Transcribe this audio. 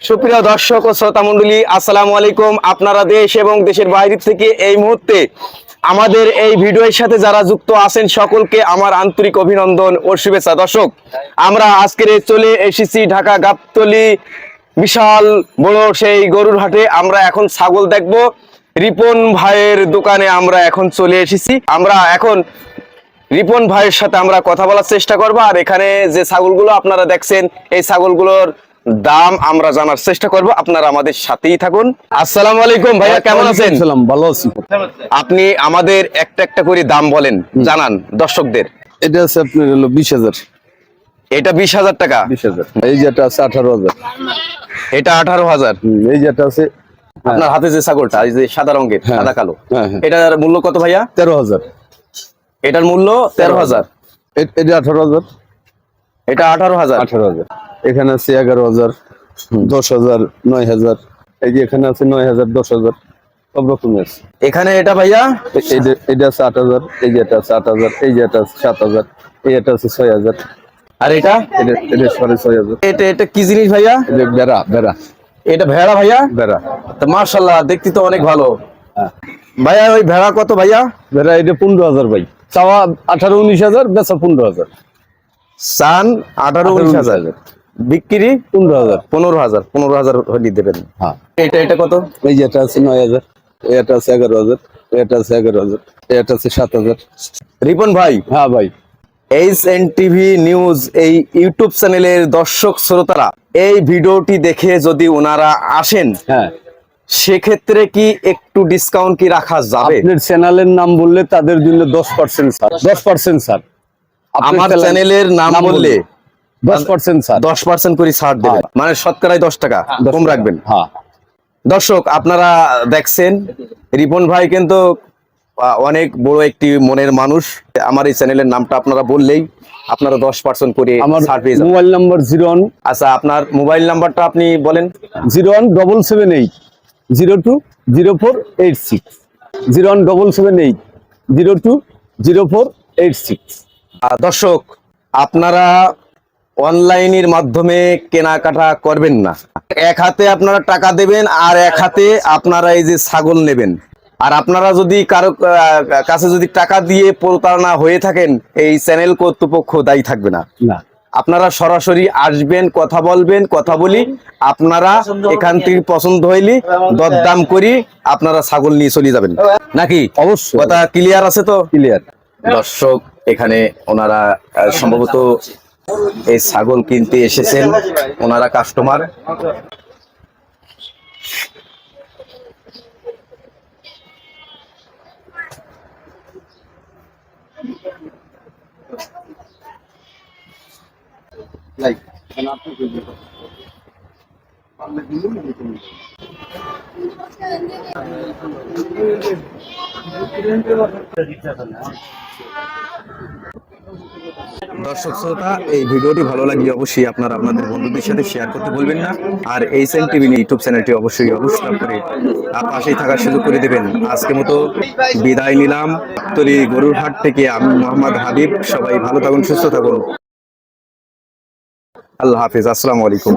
সুপ্রিয় দর্শক ও শ্রোতা মন্ডলী আসসালামু আলাইকুম। আপনারা দেশ এবং দেশের বাইরে থেকে এই মুহূর্তে আমাদের এই ভিডিওর সাথে যারা যুক্ত আছেন, সকলকে আমার আন্তরিক অভিনন্দন ও শুভেচ্ছা। দর্শক, আমরা আজকের চলে এসেছি ঢাকা গাবতলি বিশাল বড় সেই গরুর হাটে। আমরা এখন ছাগল দেখব। রিপন ভাইয়ের দোকানে আমরা এখন চলে এসেছি। আমরা এখন রিপন ভাইয়ের সাথে আমরা কথা বলার চেষ্টা করব। আর এখানে যে ছাগলগুলো আপনারা দেখছেন, এই ছাগলগুলোর দাম আমরা জানার চেষ্টা করব। আপনারা আমাদের সাথেই থাকুন। আসসালামু আলাইকুম ভাইয়া কেমন আছেন? সালাম ভালো আছি। আপনি আমাদের একটা একটা করে দাম বলেন জানান দর্শকদের। এটা আছে আপনার হলো বিশ হাজার। এটা বিশ হাজার টাকা? বিশ হাজার। এই যেটা আছে আঠারো হাজার। এটা আঠারো হাজার? এই যেটা আছে আপনার হাতে যে ছাগলটা এই যে সাদা রঙের হ্যাঁ। সাদা কালো হ্যাঁ, হ্যাঁ। এটার মূল্য কত ভাইয়া? তেরো হাজার। এটার মূল্য তেরো হাজার। এটা আঠারো হাজার। এটা আঠারো হাজার। আঠারো হাজার। এখানে আছে এগারো হাজার দশ হাজার নয় হাজার। এই যে এখানে আছে নয় হাজার দশ হাজার সব রকমের আছে। এখানে এটা ভাইয়া? এটা আছে আট হাজার এই যে এটা আছে আট হাজার এই যে এটা আছে সাত হাজার এই এটা আছে ছয় হাজার। আর এটা? এটা সাড়ে ছয় হাজার। এটা এটা কি জিনিস ভাইয়া? বেড়া বেড়া এটা ভেড়া ভাইয়া? বেড়া তো মার্শাল্লাহ দেখতে তো অনেক ভালো। হ্যাঁ। ভাইয়া ওই ভেড়া কত ভাইয়া? ভেড়া এটা পনেরো হাজার ভাই। চাওয়া আঠারো উনিশ হাজার বেচা পনেরো হাজার। সান আঠারো উনিশ হাজার। বিক্রি পনেরো হাজার। পনেরো হাজার পনেরো হাজার হলে দেবেন। হ্যাঁ। এটা এটা কত? এই যেটা আছে নয় হাজার এটা আছে এগারো হাজার এটা আছে এগারো হাজার এটা আছে সাত হাজার। রিপন ভাই হ্যাঁ ভাই। এইচ এন টিভি নিউজ এই ইউটিউব চ্যানেলের দর্শক শ্রোতারা এই ভিডিওটি দেখে যদি ওনারা আসেন হ্যাঁ। সেক্ষেত্রে কি একটু ডিসকাউন্ট কি রাখা যাবে? আপনার চ্যানেলের নাম বললে তাদের জন্য দশ পার্সেন্ট স্যার দশ পার্সেন্ট স্যার আমার চ্যানেলের নাম বললে দশ পার্সেন্ট দশ পার্সেন্ট করে ছাড় দেবেন মানে শতকরায় দশ টাকা কম রাখবেন। হ্যাঁ। দর্শক আপনারা দেখছেন রিপন ভাই কিন্তু অনেক বড় একটি মনের মানুষ। আমার এই চ্যানেলের নামটা আপনারা বললেই আপনারা দশ পার্সেন্ট করে আমার মোবাইল নাম্বার জিরো ওয়ান আচ্ছা আপনার মোবাইল নাম্বারটা আপনি বলেন। Zero one double seven eight zero two zero four eight six. Zero one double seven eight zero two zero four eight six. দর্শক আপনারা অনলাইনের মাধ্যমে কেনাকাটা করবেন না। এক হাতে আপনারা টাকা দেবেন আর এক হাতে আপনারা এই যে ছাগল নেবেন। আর আপনারা যদি কারও কাছে যদি টাকা দিয়ে প্রতারণা হয়ে থাকেন এই চ্যানেল কর্তৃপক্ষ দায়ী থাকবে না। আপনারা সরাসরি আসবেন কথা বলবেন কথা বলি আপনারা এখান থেকে পছন্দ হইলি দরদাম করি আপনারা ছাগল নিয়ে চলে যাবেন। নাকি? অবশ্যই। কথা ক্লিয়ার আছে তো? ক্লিয়ার দর্শক এখানে ওনারা সম্ভবত এই ছাগল কিনতে এসেছেন ওনারা কাস্টমার দর্শক শ্রোতা, এই ভিডিওটি ভালো লাগলে অবশ্যই আপনারা আপনাদের বন্ধুদের সাথে শেয়ার করতে ভুলবেন না। আর এই সেন টিভি ইউটিউব চ্যানেলটি অবশ্যই অবশ্যই করে পাশেই থাকার সুযোগ করে দেবেন। আজকে মতো বিদায় নিলাম। তরি গরুর হাট থেকে আমি মোহাম্মদ হাবিব। সবাই ভালো থাকুন, সুস্থ থাকুন। আল্লাহ হাফিজ। আসসালামু আলাইকুম।